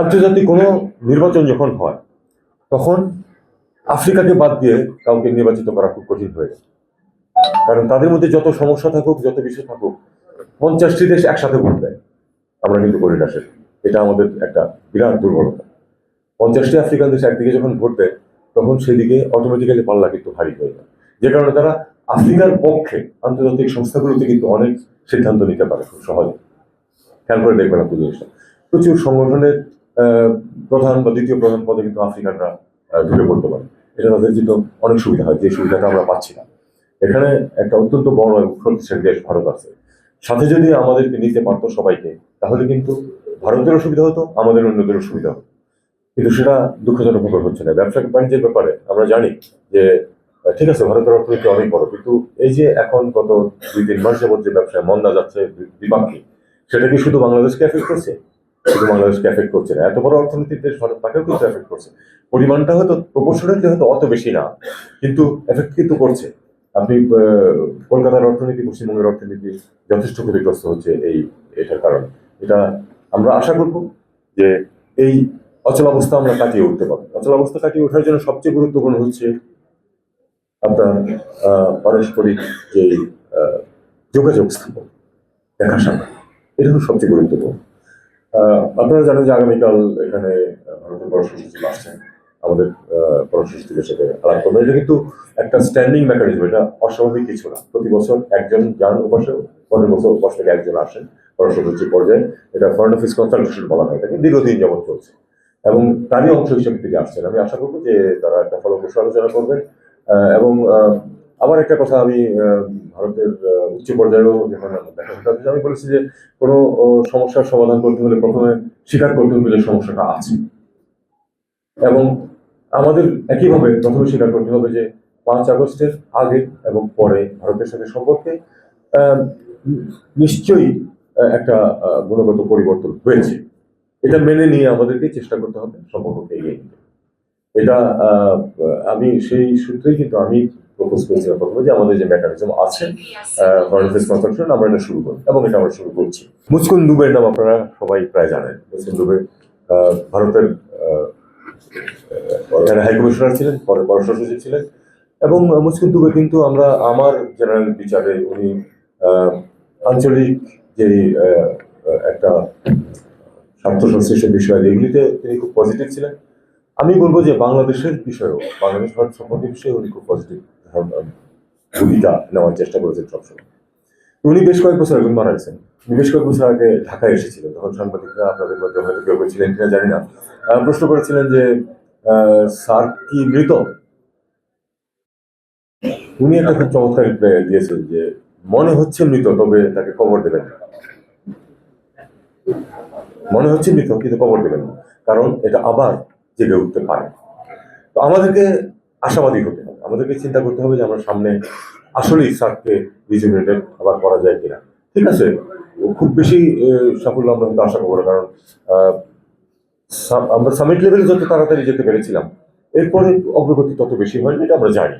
আন্তর্জাতিক কোনো নির্বাচন যখন হয়, তখন আফ্রিকাকে বাদ দিয়ে কাউকে নির্বাচিত করা খুব কঠিন হয়ে যায়। কারণ তাদের মধ্যে যত সমস্যা থাকুক, যত বিষয় থাকুক, পঞ্চাশটি দেশ একসাথে ভোট দেয়। আমরা কিন্তু করি না এটা আমাদের একটা বিরাট দুর্বলতা। পঞ্চাশটি আফ্রিকান দেশ একদিকে যখন ভোট দেয়, তখন সেদিকে অটোমেটিক্যালি পাল্লা কিন্তু ভারী হয়ে যায়। যে কারণে তারা আফ্রিকার পক্ষে আন্তর্জাতিক সংস্থাগুলোতে কিন্তু অনেক সিদ্ধান্ত নিতে পারে খুব সহজে। খেয়াল করে দেখবেন আপনি জিনিসটা। প্রচুর সংগঠনের প্রধান বা দ্বিতীয় প্রধান পদে কিন্তু আফ্রিকানরা ঢুকে পড়তে পারে। এটা তাদের জন্য অনেক সুবিধা হয়, যে সুবিধাটা আমরা পাচ্ছি না। এখানে একটা অত্যন্ত বড় এবং শক্তিশালী দেশ ভারত আছে। সাথে যদি আমাদেরকে নিতে পারতো সবাইকে, তাহলে কিন্তু ভারতেরও সুবিধা হতো, আমাদের অন্যদেরও সুবিধা হতো। কিন্তু সেটা দুঃখজনক ভাবে হচ্ছে না। ব্যবসা বাণিজ্যের ব্যাপারে আমরা জানি যে ঠিক আছে, ভারতের অর্থনীতি অনেক বড়, কিন্তু এই যে এখন গত দুই তিন মাস যাবত যে ব্যবসায় মন্দা যাচ্ছে দ্বি- দ্বিপাক্ষিক সেটা কি শুধু বাংলাদেশকে এফেক্ট করছে? শুধু বাংলাদেশকে এফেক্ট করছে না। এত বড় অর্থনীতির দেশ ভারত, তাকেও কিন্তু এফেক্ট করছে। পরিমাণটা হয়তো প্রপোর্শনালি হয়তো অত বেশি না, কিন্তু এফেক্ট কিন্তু করছে। আপনি কলকাতার অর্থনীতি, পশ্চিমবঙ্গের অর্থনীতি যথেষ্ট ক্ষতিগ্রস্ত হচ্ছে এই, এটার কারণে। এটা আমরা আশা করব যে এই অচলাবস্থা আমরা কাটিয়ে উঠতে পারব। অচলাবস্থা কাটিয়ে ওঠার জন্য সবচেয়ে গুরুত্বপূর্ণ হচ্ছে আপনার পারস্পরিক যে যোগাযোগ স্থাপন দেখা সাক্ষাৎ এটা হলো সবচেয়ে গুরুত্বপূর্ণ। আপনারা জানেন যে আগামীকাল এখানে ভারতের পররাষ্ট্র আসছেন। আমাদের পররাষ্ট্র সাথে আলাপ করবেন। এটা কিন্তু একটা স্ট্যান্ডিং মেকানিজম এটা অস্বাভাবিক কিছু না। প্রতি বছর একজন যান ওপাশে পরের বছর ওপাশ থেকে একজন আসেন পররাষ্ট্র পর্যায়ে। এটা ফরেন অফিস কনসালটেশন বলা হয়, এটাকে দীর্ঘদিন যাবত চলছে। এবং তারই অংশ হিসেবে থেকে আসছেন। আমি আশা করব যে তারা একটা ফলপ্রসূ আলোচনা করবেন। এবং আবার একটা কথা আমি ভারতের উচ্চ পর্যায়েও যখন দেখা সাক্ষাৎ আমি বলেছি যে কোনো সমস্যার সমাধান করতে হলে প্রথমে স্বীকার করতে হবে যে সমস্যাটা আছে। এবং আমাদের একইভাবে প্রথমে স্বীকার করতে হবে যে পাঁচ আগস্টের আগে এবং পরে ভারতের সাথে সম্পর্কে নিশ্চয়ই একটা গুণগত পরিবর্তন হয়েছে। এটা মেনে নিয়ে আমাদেরকে চেষ্টা করতে হবে, সম্পর্ককে এগিয়ে নিতে। এটা আমি সেই সূত্রেই কিন্তু আমি প্রপোজ করেছিলাম প্রথমে যে আমাদের যে মেকানিজম আছে ফরেন কনসালটেশন আমরা এটা শুরু করি। এবং এটা আমরা শুরু করছি। মুচকুন দুবের নাম আপনারা সবাই প্রায় জানেন। মুচকুন দুবে ভারতের এখানে হাই কমিশনার ছিলেন পরে পররাষ্ট্র সচিব ছিলেন। এবং মুচকুন দুবে কিন্তু আমরা আমার জেনারেল বিচারে উনি আঞ্চলিক যে একটা স্বার্থ সংশ্লিষ্ট বিষয় এগুলিতে তিনি খুব পজিটিভ ছিলেন। আমি বলব যে বাংলাদেশের বিষয়েও বাংলাদেশ ভারত সম্পর্কের বিষয়ে উনি খুব পজিটিভ ভূমিকা নেওয়ার চেষ্টা করেছেন সবসময়। উনি বেশ কয়েক বছর আগে মারা গেছেন। বেশ কয়েক বছর আগে ঢাকায় এসেছিলেন তখন সাংবাদিকরা আপনাদের মধ্যে হয়তো কেউ ছিলেন কিনা জানি না। প্রশ্ন করেছিলেন যে স্যার কি মৃত? উনি একটা খুব চমৎকার দিয়েছেন যে, মনে হচ্ছে মৃত, তবে তাকে কবর দেবেন মনে হচ্ছে মৃত, কিন্তু কবর দেবেন না। কারণ এটা আবার জেগে উঠতে পারে। তো আমাদেরকে আশাবাদী হতে আমাদেরকে চিন্তা করতে হবে যে আমরা সামনে আসলেই সার্ককে রিজুমিনেটেড আবার করা যায় কিনা। ঠিক আছে? খুব বেশি সাফল্য আমরা কিন্তু আশা করব না, কারণ আমরা সামিট লেভেলে যত তাড়াতাড়ি যেতে পেরেছিলাম, এরপরে অগ্রগতি তত বেশি হয়নি, এটা আমরা জানি।